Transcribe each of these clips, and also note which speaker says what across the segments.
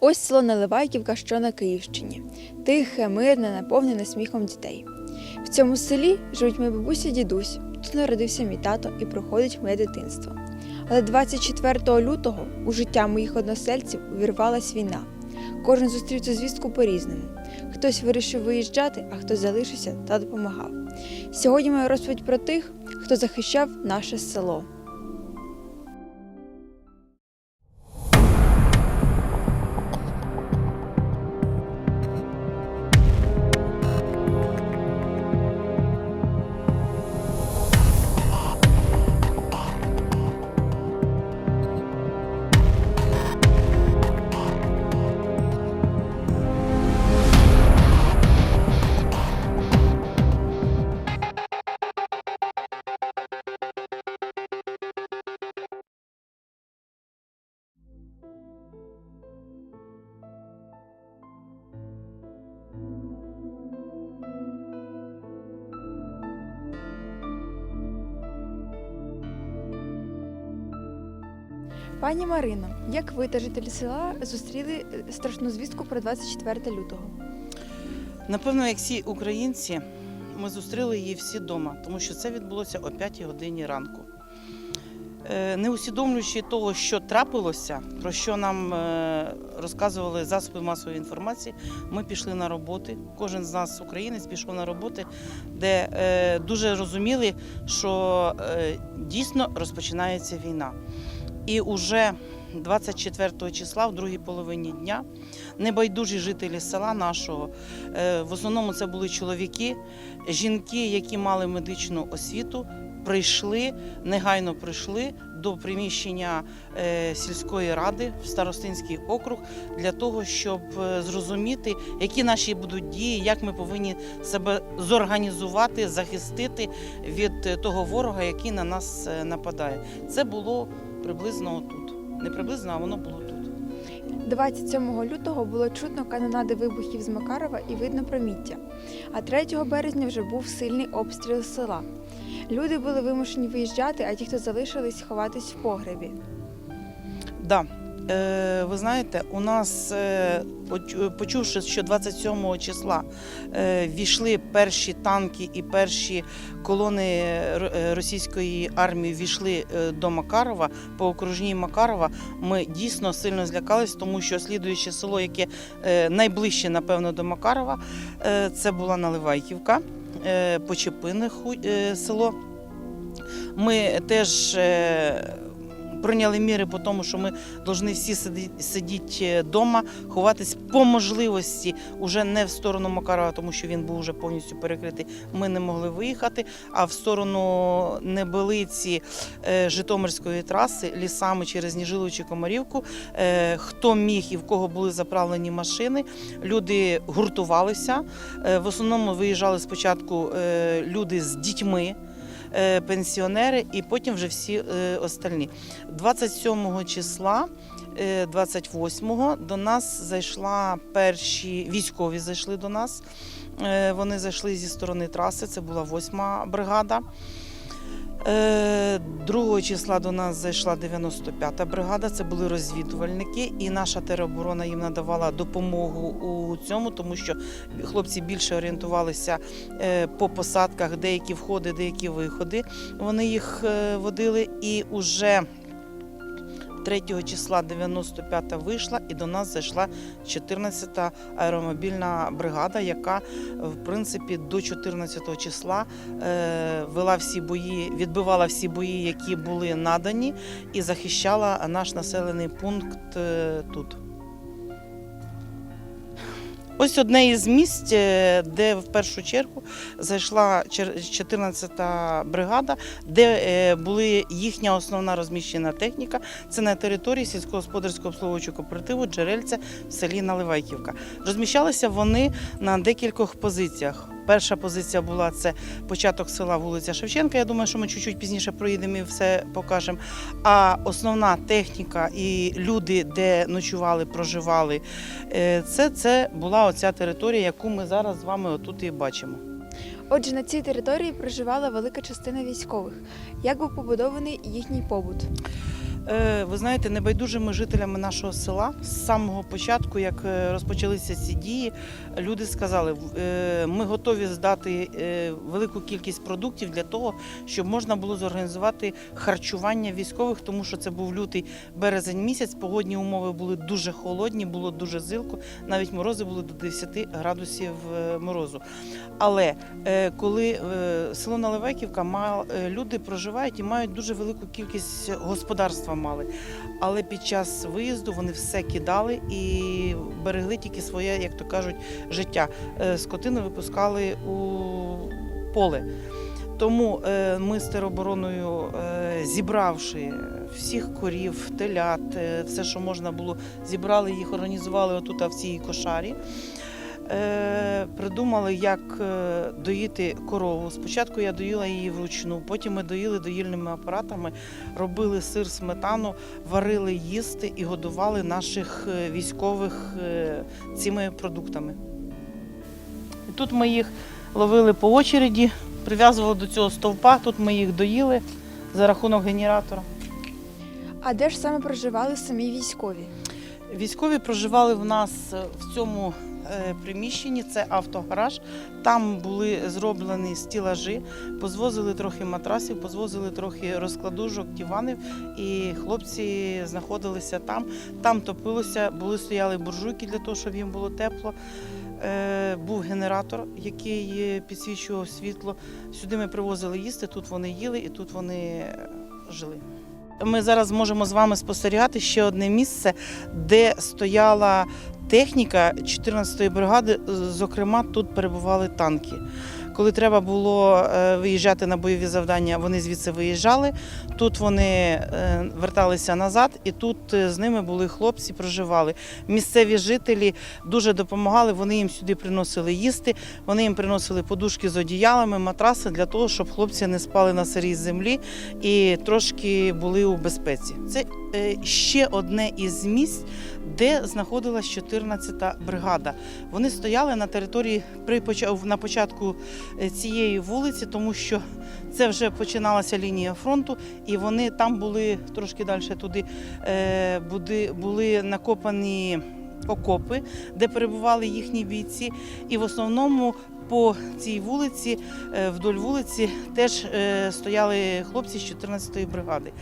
Speaker 1: Ось село Наливайківка, що на Київщині. Тихе, мирне, наповнене сміхом дітей. В цьому селі живуть мої бабуся дідусь. Тут народився мій тато і проходить моє дитинство. Але 24 лютого у життя моїх односельців увірвалась війна. Кожен зустрів цю звістку по-різному. Хтось вирішив виїжджати, а хтось залишився та допомагав. Сьогодні моя розповідь про тих, хто захищав наше село. Пані Марино, як ви та жителі села зустріли е, страшну звістку про 24 лютого?
Speaker 2: Напевно, як всі українці, ми зустріли її всі вдома, тому що це відбулося о 5 годині ранку. Е, Не усвідомлюючи того, що трапилося, про що нам е, розказували засоби масової інформації, ми пішли на роботи. Кожен з нас, українець, пішов на роботи, де дуже розуміли, що дійсно розпочинається війна. І уже 24 числа, в другій половині дня, небайдужі жителі села нашого, е, в основному це були чоловіки, жінки, які мали медичну освіту, прийшли, негайно прийшли до приміщення е, сільської ради в Старостинський округ для того, щоб е, зрозуміти, які наші будуть дії, як ми повинні себе зорганізувати, захистити від того ворога, який на нас нападає. Це було приблизно тут. Не приблизно, а воно було тут.
Speaker 1: 27 лютого було чутно канонади вибухів з Макарова і видно проміття. А 3 березня вже був сильний обстріл села. Люди були вимушені виїжджати, а ті, хто залишились, ховатись в погребі.
Speaker 2: Да. Е, ви знаєте, у нас, е, почувши, що 27 числа е, війшли перші танки і перші колони російської армії війшли до Макарова, по окружній Макарова, ми дійсно сильно злякались, тому що слідуюче село, яке найближче, напевно, до Макарова, це була Наливайківка, Почепине село. Ми теж прийняли міри по тому, що ми повинні всі сидіти вдома, ховатись по можливості уже не в сторону Макарова, тому що він був вже повністю перекритий. Ми не могли виїхати. А в сторону Небелиці е, Житомирської траси лісами через Ніжилу чи Комарівку. е, Хто міг і в кого були заправлені машини, люди гуртувалися. Е, В основному виїжджали спочатку е, люди з дітьми. Е, Пенсіонери, і потім вже всі е, остальні. 27 числа, е, 28-го до нас зайшла перші військові зайшли до нас. Е, Вони зайшли зі сторони траси, це була 8-ма бригада. Е, 2 числа до нас зайшла 95-та бригада, це були розвідувальники, і наша тероборона їм надавала допомогу у цьому, тому що хлопці більше орієнтувалися е, по посадках, деякі входи, деякі виходи. Вони їх е, водили і уже 3 числа 95-та вийшла і до нас зайшла 14-та аеромобільна бригада, яка в принципі до 14-го числа е, вела всі бої, відбивала всі бої, які були надані, і захищала наш населений пункт е, тут. Ось одне із місць, е, де в першу чергу зайшла чер- 14-та бригада, де е, були їхня основна розміщена техніка. Це на території сільськогосподарського обслуговуючого кооперативу Джерельця в селі Наливайківка. Розміщалися вони на декількох позиціях. Перша позиція була це початок села вулиця Шевченка. Я думаю, що ми чуть-чуть пізніше проїдемо і все покажемо. А основна техніка і люди, де ночували, проживали, е, це, це була оця територія, яку ми зараз з вами отут і бачимо.
Speaker 1: Отже, на цій території проживала велика частина військових. Як був побудований їхній побут?
Speaker 2: Е, Ви знаєте, небайдужими жителями нашого села з самого початку, як е, розпочалися ці дії, люди сказали, е, ми готові здати велику кількість продуктів для того, щоб можна було зорганізувати харчування військових, тому що це був лютий березень місяць. Погодні умови були дуже холодні, було дуже зилко, навіть морози були до 10 градусів морозу. Але коли село Наливайківка люди проживають і мають дуже велику кількість господарства мали. Але під час виїзду вони все кидали і берегли тільки своє, як то кажуть, життя. Е, Скотину випускали у поле. Тому е, ми з теробороною, е, зібравши всіх корів, телят, все, що можна було, зібрали їх, організували отут в цій кошарі. Е, Придумали, як е, доїти корову. Спочатку я доїла її вручну, потім ми доїли доїльними апаратами, робили сир, сметану, варили їсти і годували наших е, військових цими продуктами. І Тут ми їх ловили по очереді, прив'язували до цього стовпа, тут ми їх доїли за рахунок генератора.
Speaker 1: А де ж саме проживали самі військові?
Speaker 2: Військові проживали в нас в цьому приміщенні, це автогараж. Там були зроблені стілажі, позвозили трохи матрасів, позвозили трохи розкладушок, диванів, і хлопці знаходилися там. Там топилося, були стояли буржуйки для того, щоб їм було тепло. Е, Був генератор, який е, підсвічував світло. Сюди ми привозили їсти, тут вони їли і тут вони е, жили. Ми зараз можемо з вами спостерігати ще одне місце, де стояла техніка 14-ї бригади. Зокрема, тут перебували танки. Коли треба було е, виїжджати на бойові завдання, вони звідси виїжджали. Тут вони е, верталися назад, і тут е, з ними були хлопці, проживали. Місцеві жителі дуже допомагали. Вони їм сюди приносили їсти, вони їм приносили подушки з одіялами, матраси для того, щоб хлопці не спали на сирій землі і трошки були у безпеці. Це ще одне із місць, де знаходилась 14-та бригада. Вони стояли на території при на початку е, цієї вулиці, тому що це вже починалася лінія фронту, і вони там були трошки далі туди е, буди- були накопані окопи, де перебували їхні бійці. І в основному по цій вулиці, е, вдоль вулиці, теж е, стояли хлопці з 14-ї бригади.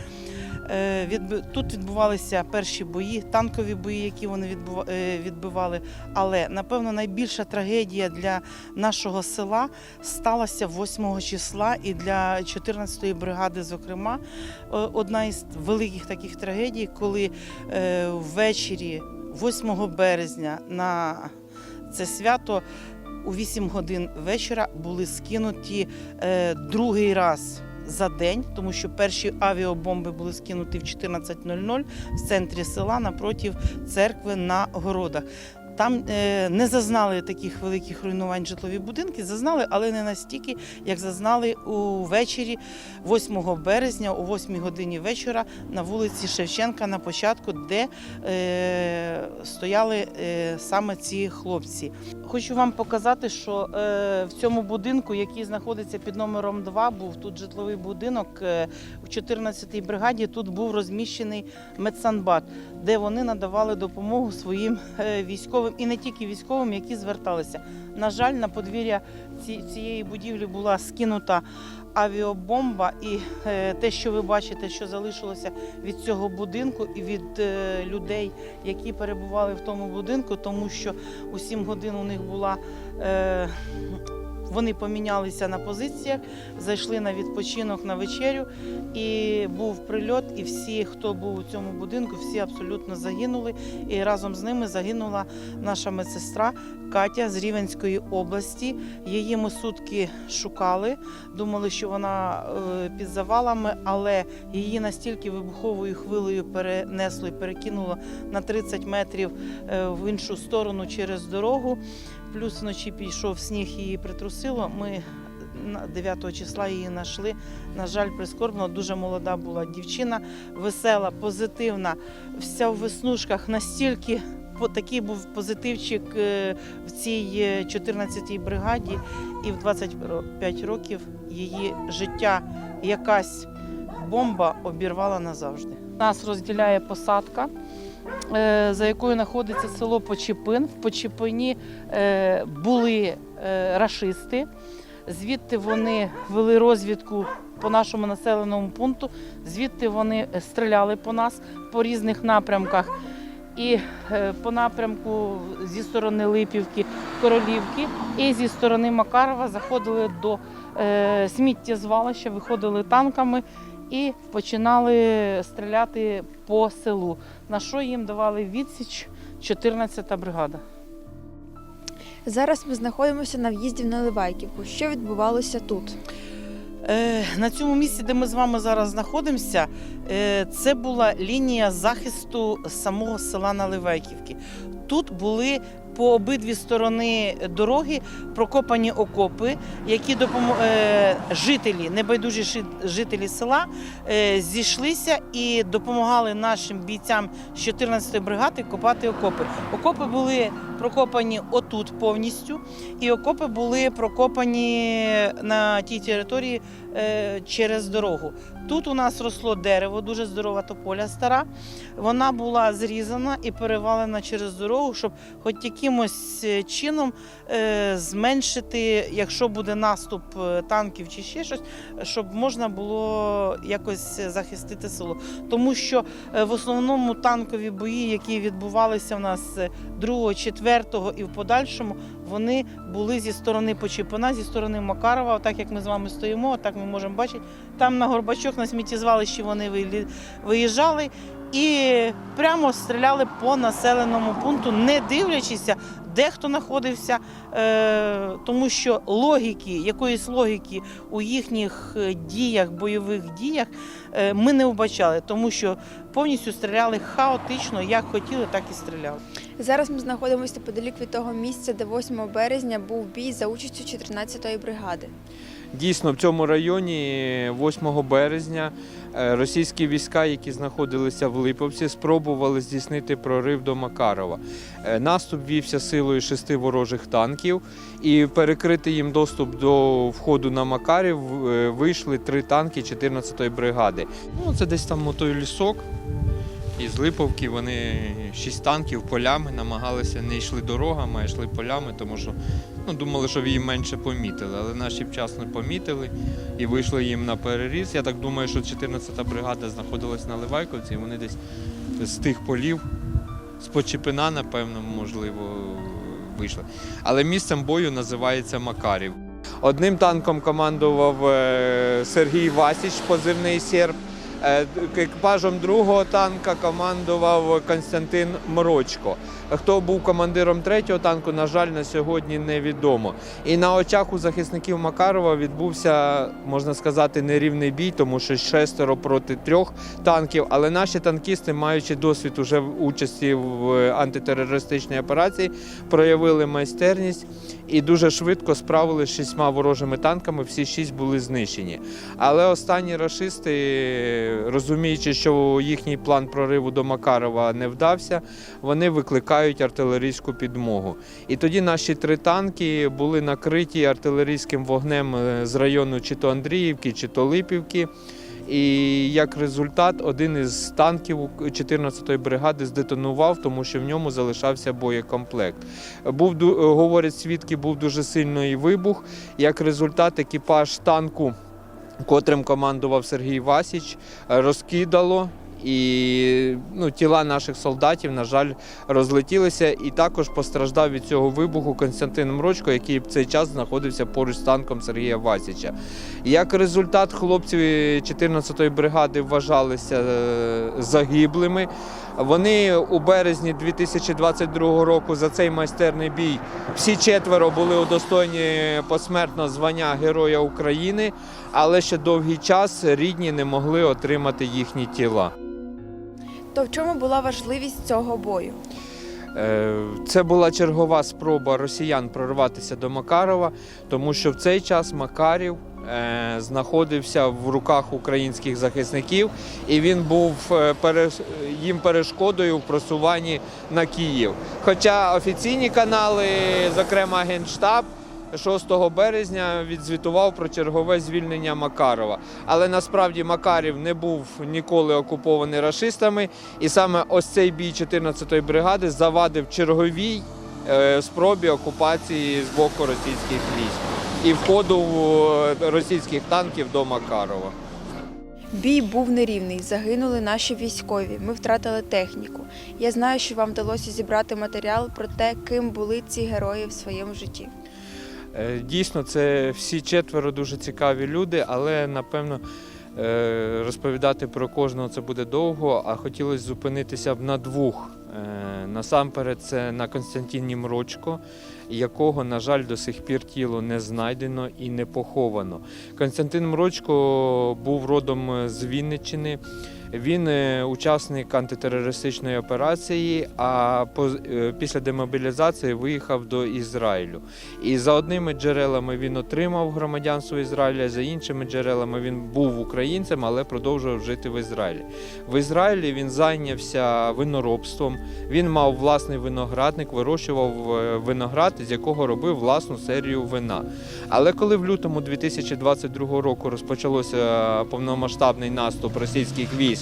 Speaker 2: Е, Тут відбувалися перші бої, танкові бої, які вони е, відбивали. Але напевно найбільша трагедія для нашого села сталася 8 числа, і для 14-ї бригади, зокрема, Е, одна із великих таких трагедій, коли ввечері, 8 березня, на це свято. У 8 годин вечора були скинуті другий раз за день, тому що перші авіабомби були скинуті в 14.00 в центрі села напроти церкви на городах. Там е, не зазнали таких великих руйнувань житлові будинки, зазнали, але не настільки, як зазнали увечері 8 березня, о 8 годині вечора на вулиці Шевченка на початку, де е, стояли е, саме ці хлопці. Хочу вам показати, що е, в цьому будинку, який знаходиться під номером 2, був тут житловий будинок е, в 14-й бригаді. Тут був розміщений медсанбат, де вони надавали допомогу своїм е, військовим і не тільки військовим, які зверталися. На жаль, на подвір'я цієї будівлі була скинута авіабомба, і е, те, що ви бачите, що залишилося від цього будинку і від е, людей, які перебували в тому будинку, тому що у 7 годин у них була. Вони помінялися на позиціях, зайшли на відпочинок на вечерю, і був прильот. І всі, хто був у цьому будинку, всі абсолютно загинули. І разом з ними загинула наша медсестра Катя з Рівенської області. Її ми сутки шукали, думали, що вона е, під завалами, але її настільки вибуховою хвилею перенесло і перекинуло на 30 метрів е, в іншу сторону через дорогу. Плюс вночі пішов сніг, її притрусило. Ми 9 числа її знайшли. На жаль, прискорбно, дуже молода була дівчина, весела, позитивна, вся в веснушках, настільки такий був позитивчик е, в цій е, 14-й бригаді, і в 25 років її життя якась бомба обірвала назавжди. Нас розділяє посадка, е, за якою знаходиться село Почепин. В Почепині е, були е, рашисти. Звідти вони вели розвідку по нашому населеному пункту. Звідти вони е, стріляли по нас по різних напрямках. І е, по напрямку зі сторони Липівки, Королівки, і зі сторони Макарова заходили до е, сміттєзвалища, виходили танками і починали стріляти по селу. На що їм давали відсіч 14-та бригада.
Speaker 1: Зараз ми знаходимося на в'їзді в Наливайківку. Що відбувалося тут?
Speaker 2: Е, На цьому місці, де ми з вами зараз знаходимося, е, це була лінія захисту самого села Наливайківки. Тут були по обидві сторони дороги прокопані окопи, які допом... е, жителі, небайдужі жителі села е, зійшлися і допомагали нашим бійцям з 14-ї бригади копати окопи. Окопи були прокопані отут повністю, і окопи були прокопані на тій території е, через дорогу. Тут у нас росло дерево, дуже здорова тополя стара. Вона була зрізана і перевалена через дорогу, щоб хоч якимось е, чином е, зменшити, якщо буде наступ танків чи ще щось, щоб можна було якось захистити село. Тому що в основному танкові бої, які відбувалися в нас 2, 4 і в подальшому, вони були зі сторони Почепина, зі сторони Макарова, так як ми з вами стоїмо, так ми можемо бачити. Там на Горбачок, на сміттєзвалищі вони виїжджали і прямо стріляли по населеному пункту, не дивлячися, де хто знаходився, е, тому що логіки, якоїсь логіки у їхніх діях, бойових діях е, ми не вбачали, тому що повністю стріляли хаотично, як хотіли, так і стріляли.
Speaker 1: Зараз ми знаходимося неподалік від того місця, де 8 березня був бій за участю 14-ї бригади.
Speaker 3: Дійсно, в цьому районі 8 березня е, російські війська, які знаходилися в Липовці, спробували здійснити прорив до Макарова. Е, Наступ вівся силою шести ворожих танків, і перекрити їм доступ до входу на Макарів е, вийшли три танки 14-ї бригади. Ну, це десь там той лісок. І з Липовки вони шість танків полями намагалися, не йшли дорогами, а йшли полями, тому що ну, думали, що її менше помітили. Але наші вчасно помітили і вийшли їм на переріз. Я так думаю, що 14-та бригада знаходилась на Ливайковці, і вони десь з тих полів, з Почепина, напевно, можливо, вийшли. Але місцем бою називається Макарів. Одним танком командував е, Сергій Васіч, позивний серб. Е, Екіпажем другого танка командував Константин Морочко. Хто був командиром третього танку, на жаль, на сьогодні невідомо. І на очах у захисників Макарова відбувся, можна сказати, нерівний бій, тому що шестеро проти трьох танків. Але наші танкісти, маючи досвід уже участі в антитерористичній операції, проявили майстерність і дуже швидко справилися з шістьма ворожими танками. Всі шість були знищені. Але останні рашисти, розуміючи, що їхній план прориву до Макарова не вдався, вони викликають артилерійську підмогу. І тоді наші три танки були накриті артилерійським вогнем е, з району чи то Андріївки, чи то Липівки. І як результат, один із танків 14-ї бригади здетонував, тому що в ньому залишався боєкомплект. Був ду- говорять свідки, був дуже сильний вибух. Як результат, екіпаж танку, котрим командував Сергій Васіч, розкидало. І ну, тіла наших солдатів, на жаль, розлетілися. І також постраждав від цього вибуху Константин Мрочко, який в цей час знаходився поруч з танком Сергія Васіча. Як результат, хлопці 14-ї бригади вважалися е, загиблими. Вони у березні 2022 року за цей майстерний бій всі четверо були удостоєні посмертно звання Героя України, але ще довгий час рідні не могли отримати їхні тіла.
Speaker 1: То в чому була важливість цього бою?
Speaker 3: Е, Це була чергова спроба росіян прорватися до Макарова, тому що в цей час Макарів е, знаходився в руках українських захисників, і він був е, їм перешкодою в просуванні на Київ. Хоча офіційні канали, зокрема Генштаб, 6 березня відзвітував про чергове звільнення Макарова. Але насправді Макарів не був ніколи окупований рашистами, і саме ось цей бій 14-ї бригади завадив черговій е, спробі окупації з боку російських військ і входу е, російських танків до Макарова.
Speaker 1: Бій був нерівний, загинули наші військові. Ми втратили техніку. Я знаю, що вам вдалося зібрати матеріал про те, ким були ці герої в своєму житті.
Speaker 3: Е, Дійсно, це всі четверо дуже цікаві люди, але напевно е, розповідати про кожного це буде довго, а хотілося зупинитися б на двох. Е, Насамперед, це на Константині Мрочко, якого, на жаль, до сих пір тіло не знайдено і не поховано. Константин Мрочко був родом з Вінниччини. Він е, учасник антитерористичної операції, а е, після демобілізації виїхав до Ізраїлю. І за одними джерелами він отримав громадянство Ізраїля, за іншими джерелами він був українцем, але продовжував жити в Ізраїлі. В Ізраїлі він зайнявся виноробством. Він мав власний виноградник, вирощував е, виноград, з якого робив власну серію вина. Але коли в лютому 2022 року розпочалося повномасштабний наступ російських військ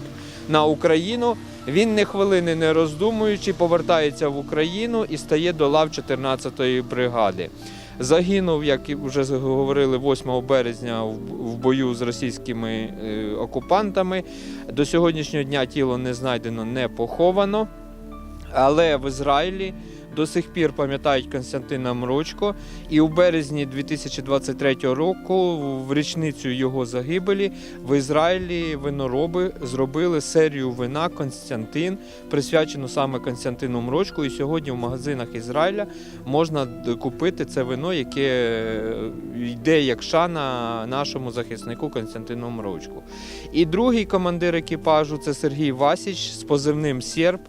Speaker 3: на Україну, він не хвилини не роздумуючи повертається в Україну і стає до лав 14-ї бригади. Загинув, як вже говорили, 8 березня в в бою з російськими е, окупантами. До сьогоднішнього дня тіло не знайдено, не поховано. Але в Ізраїлі до сих пір пам'ятають Константина Мрочко. І у березні 2023 року, в річницю його загибелі, в Ізраїлі винороби зробили серію вина Константин, присвячену саме Константину Мрочку. І сьогодні в магазинах Ізраїля можна купити це вино, яке е, йде як шана нашому захиснику Константину Мрочку. І другий командир екіпажу це Сергій Васіч з позивним Серб.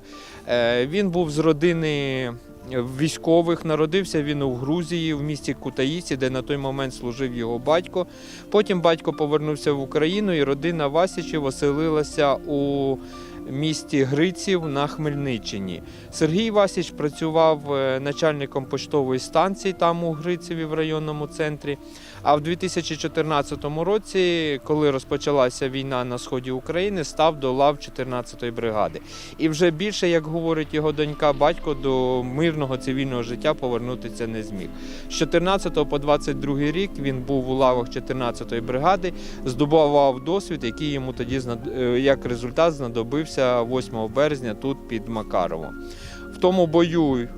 Speaker 3: Е, Він був з родини військових. Народився він у Грузії, в місті Кутаїсі, де на той момент служив його батько. Потім батько повернувся в Україну, і родина Васічів оселилася у місті Гриців на Хмельниччині. Сергій Васіч працював е, начальником поштової станції там у Грицеві в районному центрі. А в 2014 році, коли розпочалася війна на сході України, став до лав 14-ї бригади. І вже більше, як говорить його донька, батько до мирного цивільного життя повернутися не зміг. З 14 по 22 рік він був у лавах 14-ї бригади, здобував досвід, який йому тоді е, як результат знадобився 8 березня тут під Макаровом. В тому бою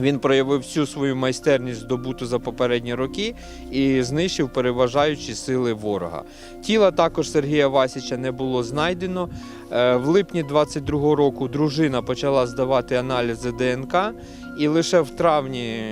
Speaker 3: він проявив всю свою майстерність, здобуту за попередні роки, і знищив переважаючі сили ворога. Тіла також Сергія Васіча не було знайдено. Е, В липні 22-го року дружина почала здавати аналізи ДНК, і лише в травні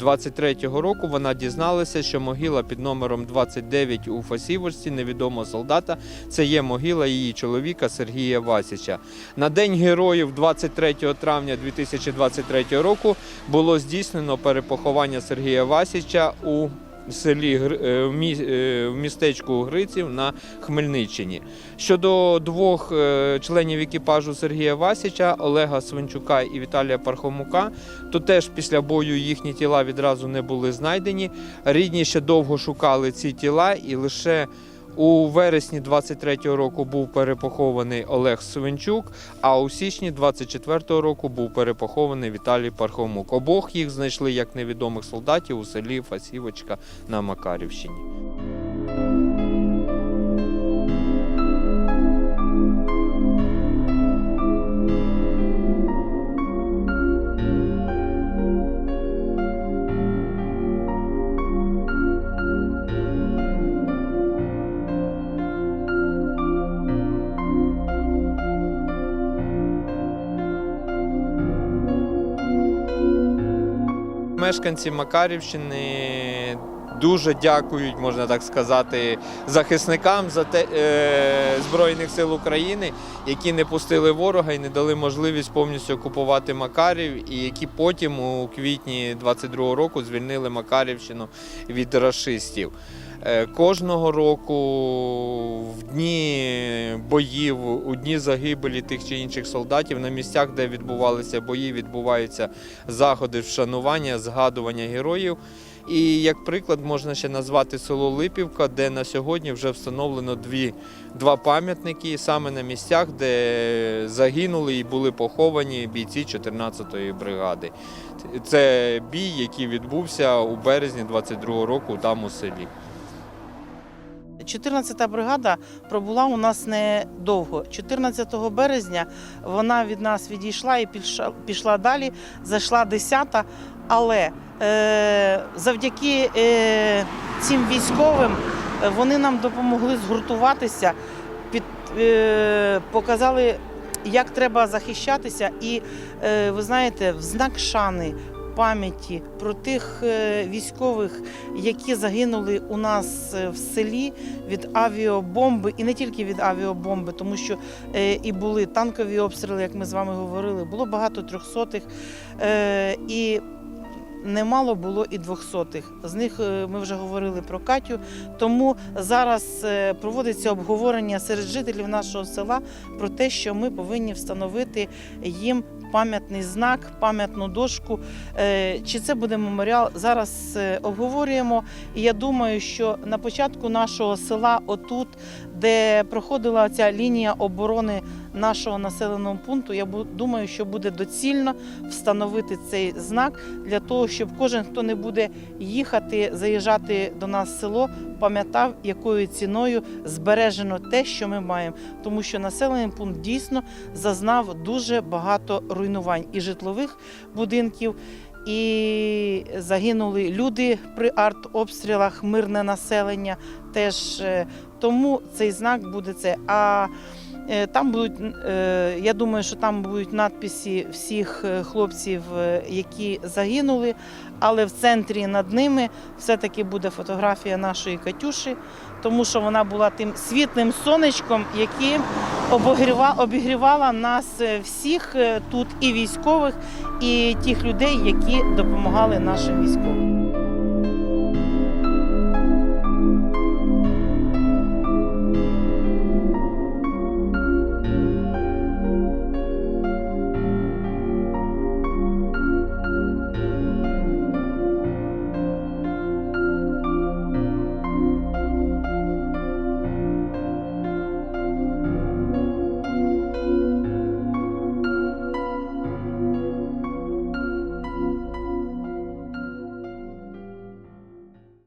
Speaker 3: 23-го року вона дізналася, що могила під номером 29 у Фасівочці невідомого солдата це є могила її чоловіка Сергія Васіча. На День героїв 23 травня 2023 року було здійснено перепоховання Сергія Васіча у селі е, е, в містечку Гриців на Хмельниччині. Щодо двох е, членів екіпажу Сергія Васіча, Олега Свинчука і Віталія Пархомука, то теж після бою їхні тіла відразу не були знайдені. Рідні ще довго шукали ці тіла, і лише у вересні 23-го року був перепохований Олег Свинчук, а у січні 24-го року був перепохований Віталій Пархомук. Обох їх знайшли як невідомих солдатів у селі Фасівочка на Макарівщині. Мешканці Макарівщини дуже дякують, можна так сказати, захисникам за те, е, Збройних сил України, які не пустили ворога і не дали можливість повністю окупувати Макарів, і які потім у квітні 22-го року звільнили Макарівщину від рашистів. Е, Кожного року в дні боїв, у дні загибелі тих чи інших солдатів на місцях, де відбувалися бої, відбуваються заходи вшанування, згадування героїв. І як приклад можна ще назвати село Липівка, де на сьогодні вже встановлено дві, два пам'ятники саме на місцях, де загинули і були поховані бійці 14-ї бригади. Це бій, який відбувся у березні 22-го року там у селі.
Speaker 2: 14-та бригада пробула у нас недовго. 14 березня вона від нас відійшла і пішла, пішла далі, зайшла 10-та, але е, завдяки е, цим військовим е, вони нам допомогли згуртуватися, під, е, показали, як треба захищатися. І е, ви знаєте, в знак шани. Пам'яті про тих е, військових, які загинули у нас е, в селі від авіабомби, і не тільки від авіабомби, тому що е, і були танкові обстріли, як ми з вами говорили. Було багато трьохсотих, і немало було і двохсотих. З них ми вже говорили про Катю. Тому зараз проводиться обговорення серед жителів нашого села про те, що ми повинні встановити їм. Пам'ятний знак, пам'ятну дошку. Е, Чи це буде меморіал? Зараз е, обговорюємо. І я думаю, що на початку нашого села, отут, де проходила ця лінія оборони нашого населеного пункту, я думаю, що буде доцільно встановити цей знак для того, щоб кожен, хто не буде їхати, заїжджати до нас в село, пам'ятав, якою ціною збережено те, що ми маємо. Тому що населений пункт дійсно зазнав дуже багато руйнувань і житлових будинків. І загинули люди при артобстрілах, мирне населення теж. е, Тому цей знак буде це. А там будуть, е, я думаю, що там будуть надписи всіх е, хлопців, е, які загинули, але в центрі над ними все-таки буде фотографія нашої Катюші, тому що вона була тим світлим сонечком, який обігрівала нас е, всіх е, тут, і військових, і тих людей, які допомагали нашим військовим.